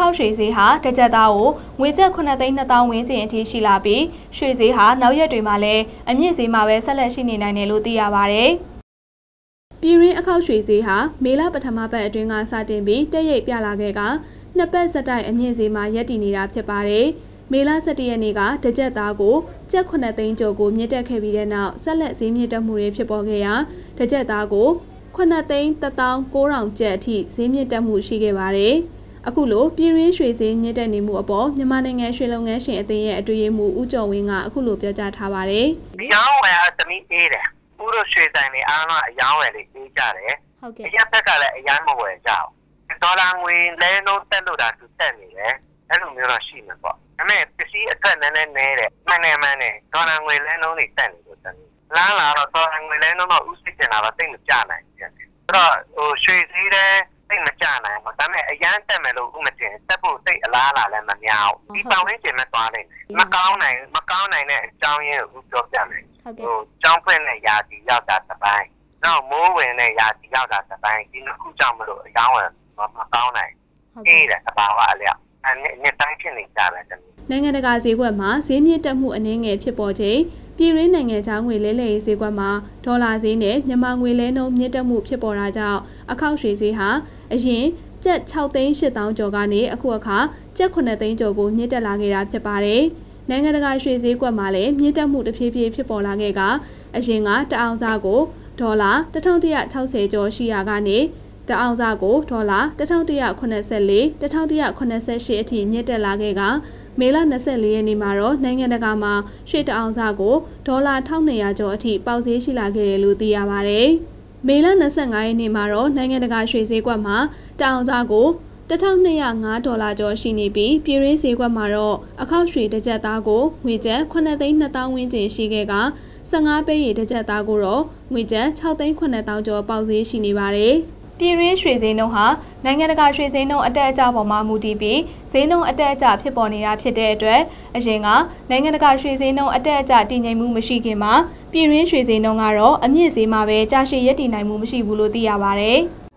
ခောက်ရွှေဈေးဟာတစ်ကြက်သားကိုငွေကျပ်9သိန်း2000ဝန်းကျင်အထိရှိလာပြီးရွှေဈေးဟာနောက်ရက်တွေမှာလည်းအမြင့်ဈေးမှာပဲဆက်လက်ရှိနေနိုင်တယ်လို့သိရပါဗျ။ပြည်ရင်းအခောက်ရွှေဈေးဟာမေလပထမပတ်အတွင်းကစတင်ပြီးတက်ရိပ်ပြလာခဲ့ကနှစ်ပတ်ဆက်တိုက်အမြင့်ဈေးမှာရပ်တည်နေတာဖြစ်ပါတယ်။မေလ17ရက်နေ့ကတကြက်သားကိုကျပ်9သိန်းကျော်ကိုမြင့်တက်ခဲ့ပြီးတဲ့နောက်ဆက်လက်ဈေးမြင့်တက်မှုတွေဖြစ်ပေါ်ခဲ့ရာတကြက်သားကို9သိန်း19000ကျပ်အထိဈေးမြင့်တက်မှုရှိခဲ့ပါတယ်။ အခုလိုပြည်ရင်းရွှေဈေးမြင့်တက်နေမှုအပေါ်မြန်မာနိုင်ငံရွှေလုပ်ငန်းရှင်အသင်းရဲ့အတွေ့အမှုဦးကျော်ဝင်းကအခုလိုပြောကြားထားပါတယ်။။ရောင်းဝယ်အသမီးအေးတယ်။ဥရောရွှေဆိုင်တွေအားလုံးအယောင်းဝယ်လေးအေးကြတယ်။ဟုတ်ကဲ့။အရက်ဘက်ကလည်းအရင်မဝယ်ကြဘူး။ဒေါ်လာငွေလဲလုံးတက်လို့တာသူတက်နေတယ်။အဲ့လိုမျိုးတော့ရှိမှာပေါ့။ဒါပေမဲ့ပစ္စည်းအထွက်နည်းနည်းနည်းတယ်။မှန်တယ်မှန်တယ်။ဒေါ်လာငွေလဲလုံးတွေတက်နေလို့တက်နေ။လားလာတော့ဒေါ်လာငွေလဲလုံးတော့ဥစိတ်ကျင်တာတော့သိမကြနိုင်ဘူး။အဲ့တော့ဟိုရွှေစည်းတဲ့ သိမကြနိုင်ဘူး။ဒါပေမဲ့အရန်တက်မယ်လို့ဥမတင်တက်ဖို့သိအလားလာလည်းမများဘူး။ဒီပောင်ရင်းကျင်မဲ့သွားနေတယ်။မကောင်းနိုင်မကောင်းနိုင်တဲ့အကြောင်းရင်းကိုပြောပြမယ်။ဟုတ်ကဲ့ဟိုကျောင်းဖွင့်တဲ့ယာတီရောက်တာတစ်ပိုင်းနောက်မိုးဝင်တဲ့ယာတီရောက်တာတစ်ပိုင်းဒီနှစ်ခုကြောင့်မလို့အကြောင်းဝင်မကောင်းနိုင်အေးတယ်အပါဝအလျောက်အဲ့နှစ်တိုင်းဖြစ်နေကြတယ်တမီးနိုင်ငံတကာဈေးကွက်မှာဈေးမြင့်တက်မှုအနည်းငယ်ဖြစ်ပေါ်ချိန် ပြည်ရင်းနိုင်ငံခြားငွေလဲလှယ်ရေးဈေးကွက်မှာဒေါ်လာဈေးနဲ့မြန်မာငွေလဲနှုန်းမြင့်တက်မှုဖြစ်ပေါ်တာကြောင့်အခောက်ရွှေဈေးဟာအရင်ကျပ်6သိန်း8000ကျော်ကနေအခုအခါကျပ်9သိန်းကျော်ကိုမြင့်တက်လာခဲ့တာဖြစ်ပါတယ်။နိုင်ငံတကာရွှေဈေးကွက်မှာလည်းမြင့်တက်မှုတစ်ဖြည်းဖြည်းဖြစ်ပေါ်လာခဲ့ကအရင်ကတအောင်စားကိုဒေါ်လာ1160ကျော်ရှိရာကနေတအောင်စားကိုဒေါ်လာ1184 1188အထိမြင့်တက်လာခဲ့က မေလ24ရက်နေ့မှာတော့နိုင်ငံတကာမှာရွှေတအောင်စားကိုဒေါ်လာ1200ကျော်အထိပေါက်ဈေးရှိလာခဲ့တယ်လို့သိရပါဗျ။မေလ25ရက်နေ့မှာတော့နိုင်ငံတကာရွှေဈေးကွက်မှာတအောင်စားကို1205ဒေါ်လာကျော်ရှိနေပြီးပြည်ရင်းဈေးကွက်မှာတော့အခောက်ရွှေတစ်ကြက်သားကိုငွေကျပ်9သိန်း2000ဝန်းကျင်ရှိခဲ့က15ပဲရီတစ်ကြက်သားကိုတော့ငွေကျပ်6သိန်း9000ကျော်ပေါက်ဈေးရှိနေပါတယ်။ ပြည်ရင်းရွှေဈေးနှုန်းဟာနိုင်ငံတကာရွှေဈေးနှုန်းအတက်အကျပေါ်မှာမူတည်ပြီးဈေးနှုန်းအတက်အကျဖြစ်ပေါ်နေတာဖြစ်တဲ့အတွက်အရင်ကနိုင်ငံတကာရွှေဈေးနှုန်းအတက်အကျတည်ငြိမ်မှုမရှိခင်မှာပြည်ရင်းရွှေဈေးနှုန်းကတော့အမြင့်ဈေးမှာပဲကြာရှည်ရပ်တည်နိုင်မှုမရှိဘူးလို့သိရပါဗျ။